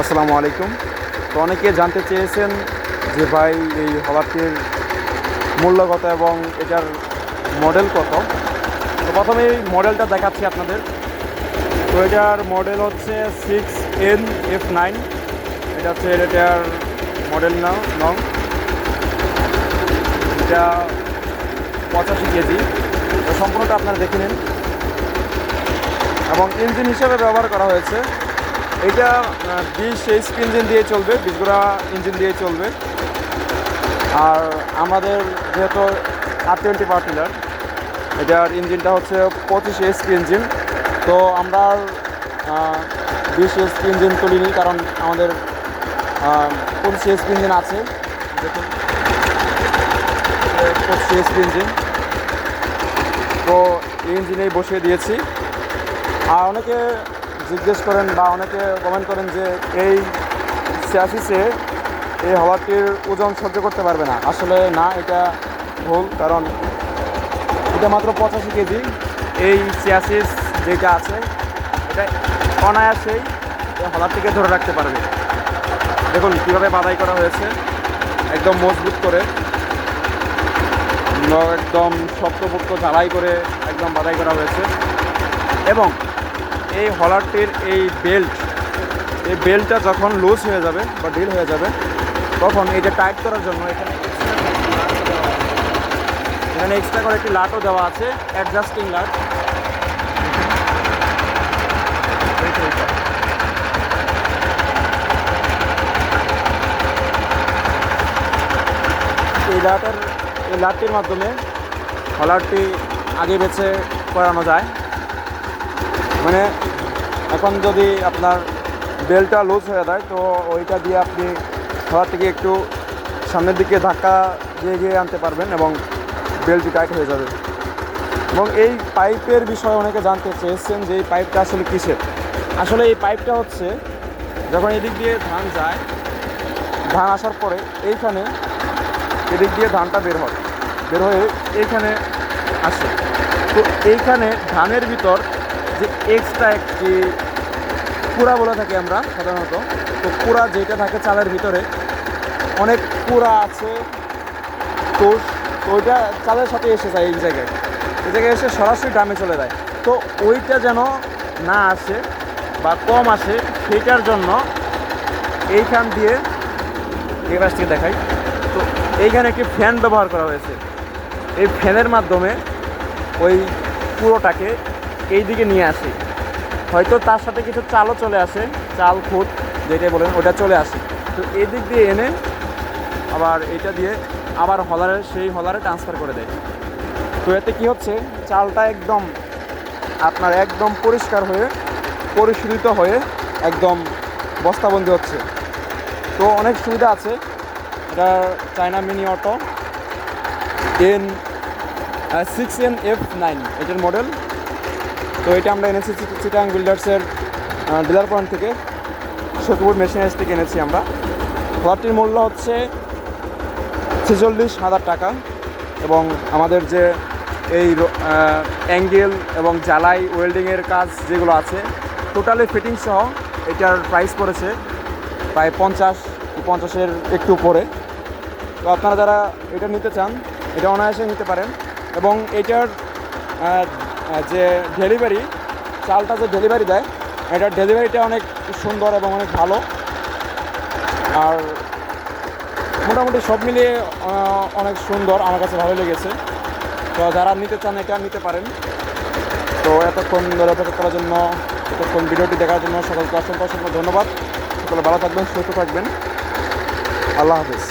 আসসালামু আলাইকুম। তো অনেকে জানতে চেয়েছেন যে ভাই, এই হলারটির মূল্য কত এবং এটার মডেল কত? তো প্রথমে এই মডেলটা দেখাচ্ছি আপনাদের। তো এটার মডেল হচ্ছে সিক্স এন এফ নাইন এটা হচ্ছে এটার মডেল নাও নং। এটা পঁচাশি কেজি। তো সম্পূর্ণটা আপনারা দেখে নিন। এবং ইঞ্জিন হিসেবে ব্যবহার করা হয়েছে। এটা বিশ এইচপি ইঞ্জিন দিয়ে চলবে বিশগুড়া ইঞ্জিন দিয়ে চলবে। আর আমাদের যেহেতু আর টোয়েন্টি পাওয়ার টিলার, এটার ইঞ্জিনটা হচ্ছে পঁচিশ এইচপি ইঞ্জিন। তো আমরা বিশ এইচপি ইঞ্জিন তুলিনি, কারণ আমাদের পঁচিশ এইচপি ইঞ্জিন আছে। দেখুন পঁচিশ এইচপি ইঞ্জিন। তো এই ইঞ্জিনেই বসিয়ে দিয়েছি। আর অনেকে জিজ্ঞেস করেন বা অনেকে কমেন্ট করেন যে এই সিয়াসিসে এই হওয়ারটির ওজন সহ্য করতে পারবে না। আসলে না, এটা ভুল, কারণ এটা মাত্র পঁচাশি কেজি। এই সিয়াসিস যেটা আছে, এটা অনায়াসেই হলারটিকে ধরে রাখতে পারবে। দেখুন কীভাবে বাদাই করা হয়েছে, একদম মজবুত করে। একদম শক্তপোক্ত ঝালাই করে একদম বাদাই করা হয়েছে। এবং এই হলারটির এই বেল্ট, এই বেল্টটা যখন লুজ হয়ে যাবে বা ডিল হয়ে যাবে, তখন এটা টাইট করার জন্য এখানে এখানে এক্সট্রা করে একটি লাটও দেওয়া আছে অ্যাডজাস্টিং লাট। এই লাটের, এই লাটটির মাধ্যমে হলারটি আগে বেছে করানো যায়। মানে এখন যদি আপনার বেলটা লুজ হয়ে যায়, তো ওইটা দিয়ে আপনি হওয়ার থেকে একটু সামনের দিকে ধাক্কা দিয়ে গিয়ে আনতে পারবেন এবং বেলটি টাইট হয়ে যাবে। এবং এই পাইপের বিষয়ে অনেকে জানতে চেয়েছেন যে এই পাইপটা আসলে কিসের? আসলে এই পাইপটা হচ্ছে, যখন এদিক দিয়ে ধান যায়, ধান আসার পরে এইখানে এদিক দিয়ে ধানটা বের হয়। বের হয়ে এইখানে আসে। তো এইখানে ধানের ভিতর যে এক্সট্রা একটি কুড়া বলে থাকি আমরা সাধারণত। তো কুড়া যেটা থাকে চালের ভিতরে, অনেক কুড়া আছে তো ওইটা চালের সাথে এসে যায় এই জায়গায়। এই জায়গায় এসে সরাসরি ড্রামে চলে যায়। তো ওইটা যেন না আসে বা কম আসে, সেইটার জন্য এইখান দিয়ে এই পাশ থেকে দেখাই। তো এইখানে একটি ফ্যান ব্যবহার করা হয়েছে। এই ফ্যানের মাধ্যমে ওই পুরোটাকে এই দিকে নিয়ে আসি। হয়তো তার সাথে কিছু চালও চলে আসে, চাল, খুদ যেটা বলেন, ওটা চলে আসে। তো এই দিক দিয়ে এনে আবার এটা দিয়ে আবার হলারে, সেই হলারে ট্রান্সফার করে দেয়। তো এতে কী হচ্ছে? চালটা একদম আপনার একদম পরিষ্কার হয়ে, পরিশোধিত হয়ে একদম বস্তাবন্দি হচ্ছে। তো অনেক সুবিধা আছে। এটা China mini auto, N six N F nine এটার মডেল তো এটা আমরা এনেছি চিটাং বিল্ডার্সের ডিলার পয়েন্ট থেকে। সত্যপুর মেশিনারিজ থেকে এনেছি আমরা। ফ্ল্যাটটির মূল্য হচ্ছে ছেচল্লিশ হাজার টাকা এবং আমাদের যে এই অ্যাঙ্গেল এবং জ্বালাই ওয়েল্ডিংয়ের কাজ যেগুলো আছে, টোটালি ফিটিং সহ এটার প্রাইস পড়েছে প্রায় পঞ্চাশ, পঞ্চাশের একটু উপরে। তো আপনারা যারা এটা নিতে চান, এটা অনায়াসে নিতে পারেন এবং এটার যে ডেলিভারি চালটা যে ডেলিভারি দেয় এটার ডেলিভারিটা অনেক সুন্দর এবং অনেক ভালো। আর মোটামুটি সব মিলিয়ে অনেক সুন্দর, আমার কাছে ভালো লেগেছে। তো যারা নিতে চান, এটা নিতে পারেন। তো এতক্ষণ ধরে অপেক্ষা করার জন্য, এতক্ষণ ভিডিওটি দেখার জন্য সকলকে অসংখ্য অসংখ্য ধন্যবাদ। সকলে ভালো থাকবেন, সুস্থ থাকবেন। আল্লাহ হাফিজ।